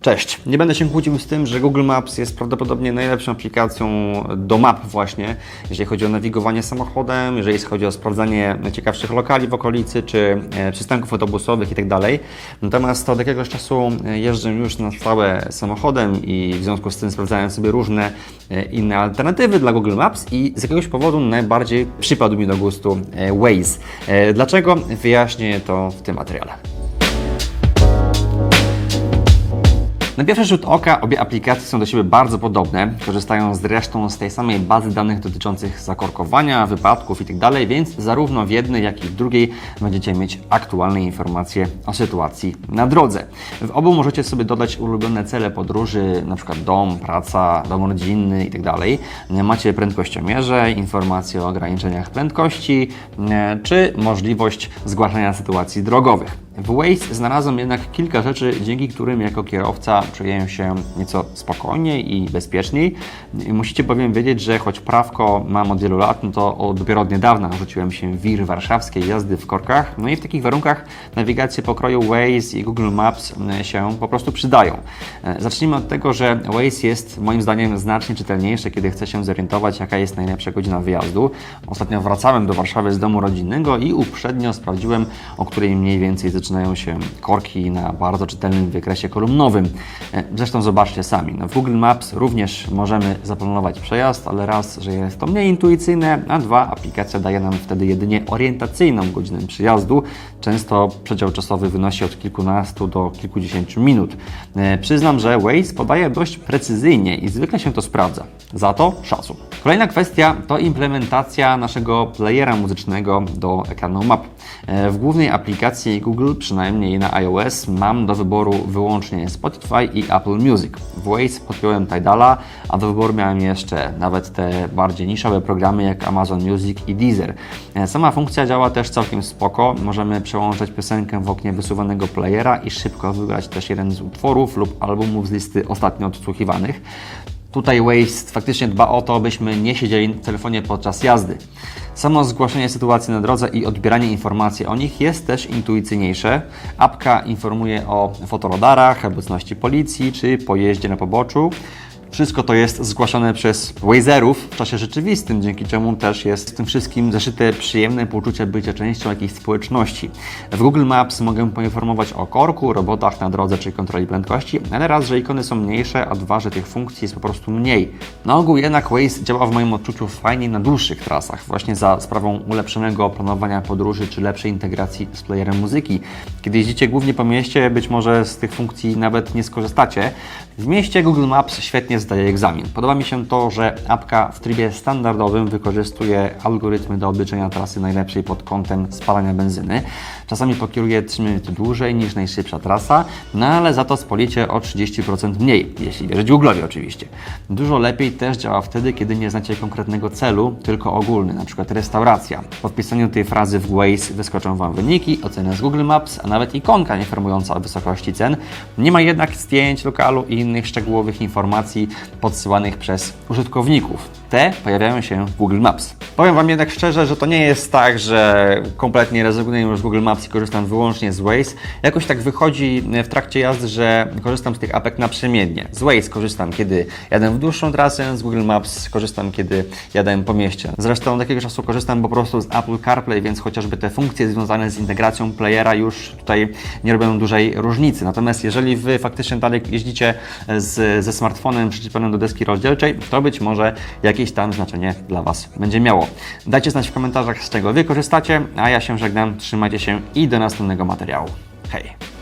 Cześć. Nie będę się kłócił z tym, że Google Maps jest prawdopodobnie najlepszą aplikacją do map właśnie, jeżeli chodzi o nawigowanie samochodem, jeżeli chodzi o sprawdzanie ciekawszych lokali w okolicy, czy e, przystanków autobusowych itd. Natomiast od jakiegoś czasu e, jeżdżę już na stałe samochodem i w związku z tym sprawdzałem sobie różne e, inne alternatywy dla Google Maps i z jakiegoś powodu najbardziej przypadł mi do gustu Waze. Dlaczego? Wyjaśnię to w tym materiale. Na pierwszy rzut oka obie aplikacje są do siebie bardzo podobne, korzystają zresztą z tej samej bazy danych dotyczących zakorkowania, wypadków itd., więc zarówno w jednej, jak i w drugiej będziecie mieć aktualne informacje o sytuacji na drodze. W obu możecie sobie dodać ulubione cele podróży, np. dom, praca, dom rodzinny itd. Macie prędkościomierze, informacje o ograniczeniach prędkości, e, czy możliwość zgłaszania sytuacji drogowych. W Waze znalazłem jednak kilka rzeczy, dzięki którym jako kierowca czuję się nieco spokojniej i bezpieczniej. Musicie bowiem wiedzieć, że choć prawko mam od wielu lat, no to dopiero od niedawna rzuciłem się w wir warszawskiej jazdy w korkach. No i w takich warunkach nawigacje pokroju Waze i Google Maps się po prostu przydają. E, Zacznijmy od tego, że Waze jest moim zdaniem znacznie czytelniejsze, kiedy chcę się zorientować, jaka jest najlepsza godzina wyjazdu. Ostatnio wracałem do Warszawy z domu rodzinnego i uprzednio sprawdziłem, o której mniej więcej zaczynają się korki na bardzo czytelnym wykresie kolumnowym. E, Zresztą zobaczcie sami. No, w Google Maps również możemy zaplanować przejazd, ale raz, że jest to mniej intuicyjne, a dwa, aplikacja daje nam wtedy jedynie orientacyjną godzinę przyjazdu. Często przedział czasowy wynosi od kilkunastu do kilkudziesięciu minut. E, Przyznam, że Waze podaje dość precyzyjnie i zwykle się to sprawdza. Za to szacun. Kolejna kwestia to implementacja naszego playera muzycznego do ekranu map. E, W głównej aplikacji Google, przynajmniej na iOS, mam do wyboru wyłącznie Spotify i Apple Music. W Waze podpiąłem Tidala, a do wyboru miałem jeszcze nawet te bardziej niszowe programy jak Amazon Music i Deezer. E, Sama funkcja działa też całkiem spoko. Możemy przełączać piosenkę w oknie wysuwanego playera i szybko wybrać też jeden z utworów lub albumów z listy ostatnio odsłuchiwanych. Tutaj Waze faktycznie dba o to, byśmy nie siedzieli w telefonie podczas jazdy. Samo zgłaszanie sytuacji na drodze i odbieranie informacji o nich jest też intuicyjniejsze. Apka informuje o fotorodarach, obecności policji czy pojeździe na poboczu. Wszystko to jest zgłaszane przez Wazerów w czasie rzeczywistym, dzięki czemu też jest w tym wszystkim zaszyte przyjemne poczucie bycia częścią jakiejś społeczności. W Google Maps mogę poinformować o korku, robotach na drodze czy kontroli prędkości, ale raz, że ikony są mniejsze, a dwa, że tych funkcji jest po prostu mniej. Na ogół jednak Waze działa w moim odczuciu fajniej na dłuższych trasach, właśnie za sprawą ulepszonego planowania podróży czy lepszej integracji z playerem muzyki. Kiedy jeździcie głównie po mieście, być może z tych funkcji nawet nie skorzystacie. W mieście Google Maps świetnie zdaje egzamin. Podoba mi się to, że apka w trybie standardowym wykorzystuje algorytmy do obliczenia trasy najlepszej pod kątem spalania benzyny. Czasami pokieruje 3 minuty dłużej niż najszybsza trasa, no ale za to spolicie o 30% mniej, jeśli wierzyć Google'owi oczywiście. Dużo lepiej też działa wtedy, kiedy nie znacie konkretnego celu, tylko ogólny, na przykład restauracja. Po wpisaniu tej frazy w Waze wyskoczą Wam wyniki, oceny z Google Maps, a nawet ikonka informująca o wysokości cen. Nie ma jednak zdjęć lokalu i innych szczegółowych informacji podsyłanych przez użytkowników. Te pojawiają się w Google Maps. Powiem Wam jednak szczerze, że to nie jest tak, że kompletnie rezygnuję już z Google Maps i korzystam wyłącznie z Waze. Jakoś tak wychodzi w trakcie jazdy, że korzystam z tych apek naprzemiennie. Z Waze korzystam, kiedy jadę w dłuższą trasę, z Google Maps korzystam, kiedy jadę po mieście. Zresztą od jakiegoś czasu korzystam po prostu z Apple CarPlay, więc chociażby te funkcje związane z integracją playera już tutaj nie robią dużej różnicy. Natomiast jeżeli Wy faktycznie dalej jeździcie z, ze smartfonem przyczepionym do deski rozdzielczej, to być może jakieś tam znaczenie dla Was będzie miało. Dajcie znać w komentarzach, z czego Wy korzystacie, a ja się żegnam, trzymajcie się i do następnego materiału. Hej!